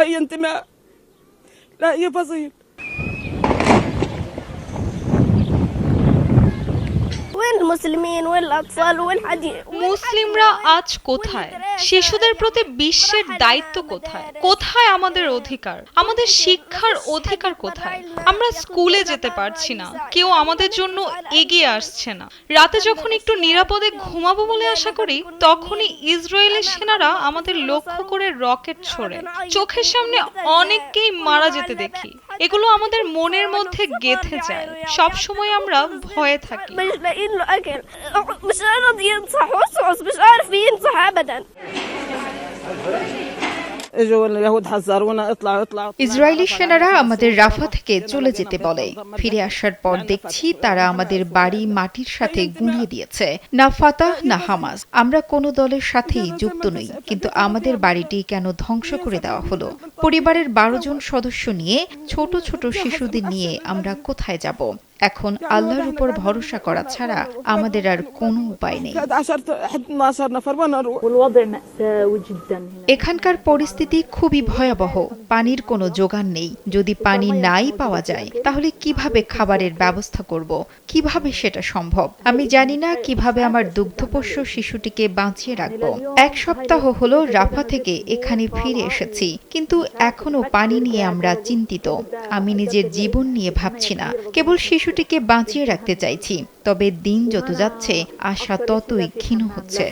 أي انتماء لا أي فصيل وين المسلمين وين الأطفال وين حد ي- মুসলিমরা আজ কোথায় শিশুদের প্রতি বিশ্বের দায়িত্ব কোথায়? কোথায় আমাদের অধিকার? আমাদের শিক্ষার অধিকার কোথায়? আমরা স্কুলে যেতে পারছি না। কেউ আমাদের জন্য এগিয়ে আসছে না। রাতে যখন একটু নিরাপদে ঘুমাবো বলে আশা করি, তখনই ইসরায়েলি সেনারা আমাদের লক্ষ্য করে রকেট ছোড়ে। চোখের সামনে অনেককেই মারা যেতে দেখি। এগুলো আমাদের মনের মধ্যে গেথে যায়। সব সময় আমরা ভয়ে থাকি। ইসরায়েলি সেনারা আমাদের রাফা থেকে চলে যেতে বলে। ফিরে আসার পর দেখছি তারা আমাদের বাড়ি মাটির সাথে গুঁড়িয়ে দিয়েছে। না ফাতাহ না হামাজ আমরা কোনো দলের সাথেই যুক্ত নই কিন্তু আমাদের বাড়িটি কেন ধ্বংস করে দেওয়া হলো? পরিবারের বারো জন সদস্য নিয়ে ছোট ছোট শিশুদের নিয়ে আমরা কোথায় যাব? এখন আল্লাহর উপর ভরসা করা ছাড়া আমাদের আর কোনো উপায় নেই। এখানকার পরিস্থিতি খুবই ভয়াবহ। পানির কোনো যোগান নেই। যদি পানি নাই পাওয়া যায়, তাহলে কীভাবে খাবারের ব্যবস্থা করব? কীভাবে সেটা সম্ভব? আমি জানি না কীভাবে আমার দুগ্ধপোষ্য শিশুটিকে বাঁচিয়ে রাখব। এক সপ্তাহ হলো রাফা থেকে এখানে ফিরে এসেছি, কিন্তু এখনও পানি নিয়ে আমরা চিন্তিত। আমি নিজের জীবন নিয়ে ভাবছি না, কেবল শিশুটিকে বাঁচিয়ে রাখতে চাইছি। তবে দিন যত যাচ্ছে, আশা ততই ক্ষীণ হচ্ছে।